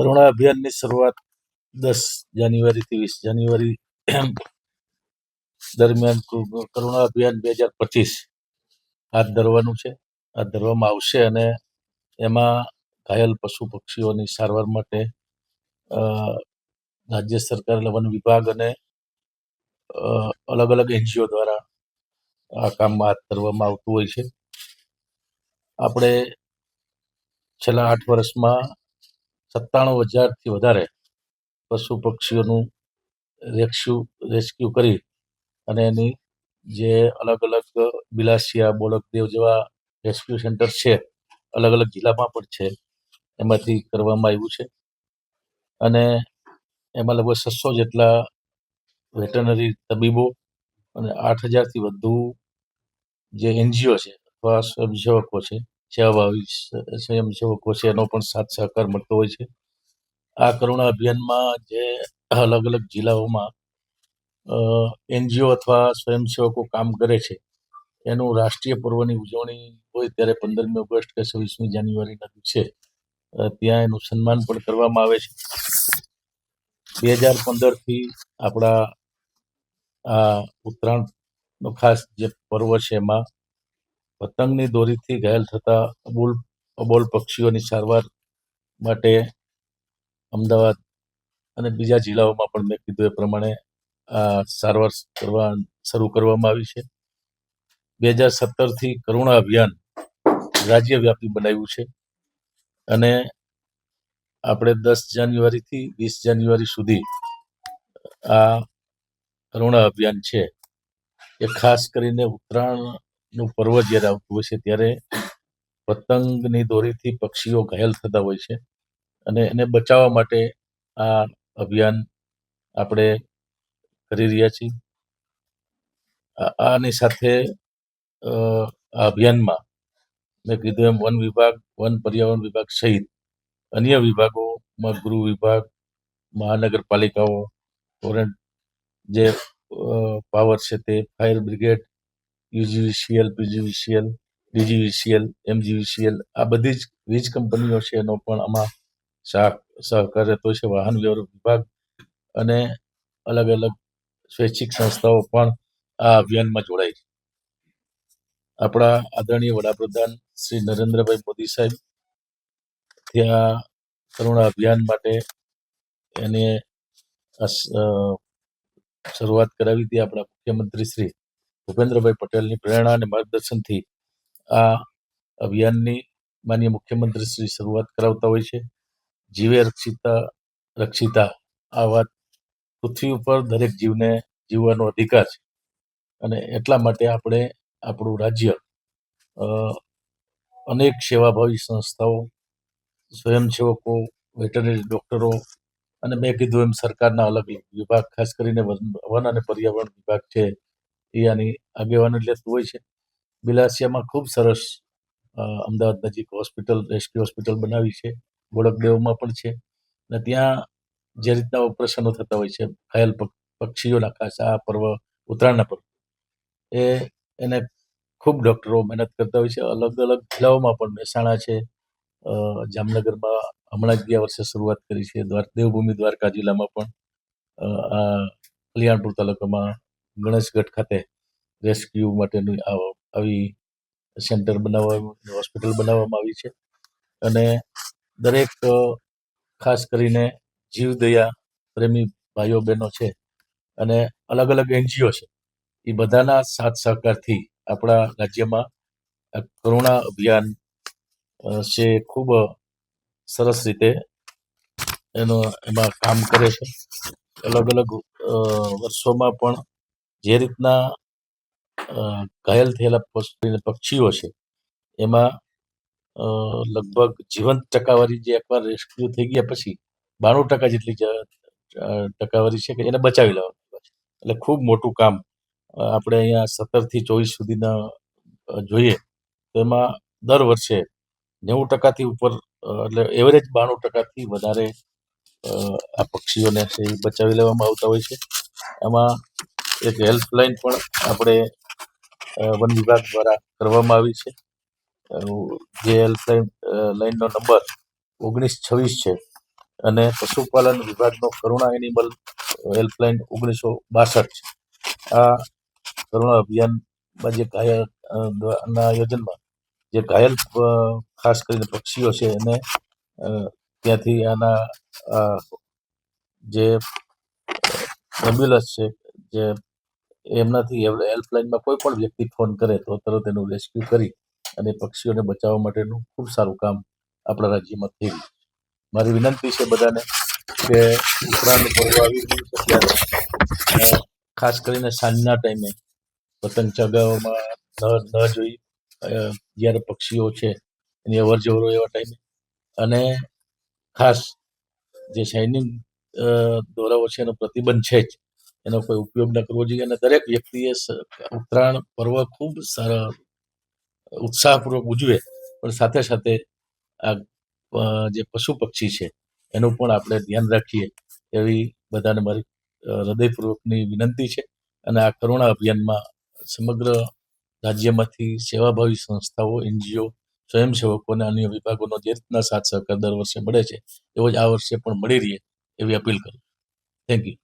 કરુણા અભિયાનની શરૂઆત દસ જાન્યુઆરીથી વીસ જાન્યુઆરી દરમિયાન કરુણા અભિયાન બે હજાર પચીસ હાથ ધરવાનું છે. હાથ ધરવામાં આવશે અને એમાં ઘાયલ પશુ પક્ષીઓની સારવાર માટે રાજ્ય સરકાર વન વિભાગ અને અલગ અલગ એનજીઓ દ્વારા આ કામ હાથ ધરવામાં આવતું હોય છે. આપણે છેલ્લા આઠ વર્ષમાં સત્તાણું હજારથી વધારે પશુ પક્ષીઓનું રેસ્ક્યુ રેસ્ક્યુ કરી અને એની જે અલગ અલગ બિલાસિયા, બોલકદેવ જેવા રેસ્ક્યુ સેન્ટર છે, અલગ અલગ જિલ્લામાં પણ છે, એમાંથી કરવામાં આવ્યું છે. અને એમાં લગભગ છસો જેટલા વેટરનરી તબીબો અને આઠ હજારથી વધુ જે એનજીઓ છે, અથવા સ્વયંસેવકો છે સેવાભાવી સ્વયંસેવકો છે, એનો પણ સાથ સહકાર મળતો હોય છે. આ કરુણા અભિયાનમાં જે અલગ અલગ જિલ્લાઓમાં એનજીઓ અથવા સ્વયંસેવકો કામ કરે છે, એનું રાષ્ટ્રીય પર્વની ઉજવણી હોય ત્યારે પંદરમી ઓગસ્ટ કે છવ્વીસમી જાન્યુઆરીના દિવસે ત્યાં એનું સન્માન પણ કરવામાં આવે છે. બે હજાર પંદરથી આપણા આ ઉત્તરાયણનો ખાસ જે પર્વ છે એમાં પતંગની દોરીથી ઘાયલ થતા અબોલ અબોલ પક્ષીઓની સારવાર માટે અમદાવાદ અને બીજા જિલ્લાઓમાં પણ મેં કીધું એ પ્રમાણે આ સારવાર કરવા, શરૂ કરવામાં આવી છે. બે હજાર સત્તરથી કરુણા અભિયાન રાજ્યવ્યાપી બનાવ્યું છે અને આપણે દસ જાન્યુઆરીથી વીસ જાન્યુઆરી સુધી આ કરુણા અભિયાન છે. એ ખાસ કરીને ઉત્તરાયણનું પર્વ જ્યારે આવતું હોય છે, ત્યારે પતંગની દોરીથી પક્ષીઓ ઘાયલ થતા હોય છે. અને એને બચાવવા માટે આ અભિયાન આપણે કરી રહ્યા છીએ. આની સાથે આ અભિયાનમાં મેં કીધું એમ, વન વિભાગ, વન પર્યાવરણ વિભાગ સહિત અન્ય વિભાગોમાં ગૃહ વિભાગ, મહાનગરપાલિકાઓ ફોરેન જે પાવર છે તે fire brigade UGVCL PGVCL DGVCL MGVCL આ બધી જ વીજ કંપનીઓ છે એનો પણ આમાં સહકાર રહેતો છે વાહન વ્યવહાર વિભાગ અને અલગ અલગ સ્વૈચ્છિક સંસ્થાઓ પણ આ અભિયાનમાં જોડાય છે. આપણા આદરણીય વડાપ્રધાન શ્રી નરેન્દ્રભાઈ મોદી સાહેબ ત્યાં કરુણા અભિયાન માટે એને શરૂઆત કરાવી હતી આપણા મુખ્યમંત્રી શ્રી. ભૂપેન્દ્રભાઈ પટેલની પ્રેરણા અને માર્ગદર્શનથી આ અભિયાનની માન્ય મુખ્યમંત્રી શ્રી શરૂઆત કરાવતા હોય છે. જીવે રક્ષિતા રક્ષિતા, આ વાત પૃથ્વી ઉપર દરેક જીવને જીવવાનો અધિકાર છે. અને એટલા માટે આપણે આપણું રાજ્ય અનેક સેવાભાવી સંસ્થાઓ, સ્વયંસેવકો, વેટરનરી ડોક્ટરો અને મેં કીધું એમ સરકારના અલગ અલગ વિભાગ, ખાસ કરીને વન અને પર્યાવરણ વિભાગ છે. એ આની આગેવાની લેતું હોય છે? બિલાસિયામાં ખૂબ સરસ અમદાવાદ નજીક હોસ્પિટલ, રેસ્ક્યુ હોસ્પિટલ બનાવી છે. ગોળકદેવમાં પણ છે. અને ત્યાં જે રીતના ઓપરેશનો થતા હોય છે, ઘાયલ પક્ષીઓના ખાસ આ પર્વ, ઉત્તરાયણના પર્વ, એ એને ખૂબ ડૉક્ટરો મહેનત કરતા હોય છે. અલગ અલગ જિલ્લાઓમાં પણ મહેસાણા છે જામનગરમાં હમણાં જ ગયા વર્ષે શરૂઆત કરી છે. દ્વાર, દેવભૂમિ દ્વારકા જિલ્લામાં પણ આ કલ્યાણપુર તાલુકામાં ગણેશગઢ ખાતે રેસ્ક્યુ માટેની આવી સેન્ટર બનાવવા હોસ્પિટલ બનાવવામાં આવી છે. અને દરેક ખાસ કરીને જીવદયા પ્રેમી ભાઈઓ બહેનો છે અને અલગ અલગ એનજીઓ છે. એ બધાના સાથ સહકારથી આપણા રાજ્યમાં કરુણા અભિયાન છે ખૂબ સરસ રીતે. એનો, એમાં કામ કરે છે. અલગ અલગ વર્ષોમાં પણ જે રીતના ઘાયલ થયેલા પશુ પક્ષીઓ છે, એમાં લગભગ જીવંત ટકાવારી જે એકવાર રેસ્ક્યુ થઈ ગયા પછી બાણું ટકા જેટલી ટકાવારી છે કે એને બચાવી લેવાનું એટલે ખૂબ મોટું કામ આપણે અહીંયા સત્તરથી ચોવીસ સુધીના જોઈએ, તો એમાં દર વર્ષે નેવું ટકાથી ઉપર એટલે એવરેજ બાણું ટકાથી વધારે આ પક્ષીઓને બચાવી લેવામાં આવતા હોય છે. એમાં એક હેલ્પલાઇન પણ આપણે વન વિભાગ દ્વારા કરવામાં આવી છે. જે હેલ્પલાઇન લાઇનનો નંબર ઓગણીસ છવ્વીસ છે અને પશુપાલન વિભાગનો કરુણા એનિમલ હેલ્પલાઇન ઓગણીસો બાસઠ છે. આ કરુણા અભિયાનમાં જે ઘાયલ ના આયોજનમાં જે ઘાયલ ખાસ કરીને પક્ષીઓ છે એને ત્યાંથી આના જે એમ્બ્યુલન્સ છે, જે એમનાથી હેલ્પલાઇનમાં કોઈ પણ વ્યક્તિ ફોન કરે તો તરત એનું રેસ્ક્યુ કરી અને પક્ષીઓને બચાવવા માટેનું ખૂબ સારું કામ આપણા રાજ્યમાં થઈ રહ્યું મારી વિનંતી છે બધાને કે ઉત્તરાયણ પર્વ આવી રહ્યું છે ત્યારે ખાસ કરીને સાંજના ટાઈમે પતંગ ચગાવવામાં ન ન જોઈ જ્યારે પક્ષીઓ છે એની અવર જવર એવા ટાઈમે અને ખાસ જે શાઇનિંગ દોરાઓ છે એનો પ્રતિબંધ છે જ. એનો કોઈ ઉપયોગ ન કરવો જોઈએ અને દરેક વ્યક્તિએ ઉત્તરાયણ પર્વ ખૂબ ઉત્સાહપૂર્વક ઉજવે, પણ સાથે સાથે આ જે પશુ પક્ષી છે, એનું પણ આપણે ધ્યાન રાખીએ, એવી બધાને મારી હૃદયપૂર્વકની વિનંતી છે અને આ કરુણા અભિયાનમાં સમગ્ર રાજ્યમાંથી સેવાભાવી સંસ્થાઓ, એનજીઓ સ્વયંસેવકો અને અન્ય વિભાગોનો જે રીતના સાથ સહકાર દર વર્ષે મળે છે, એવો જ આ વર્ષે પણ મળી રહે એવી અપીલ કરું. Thank you.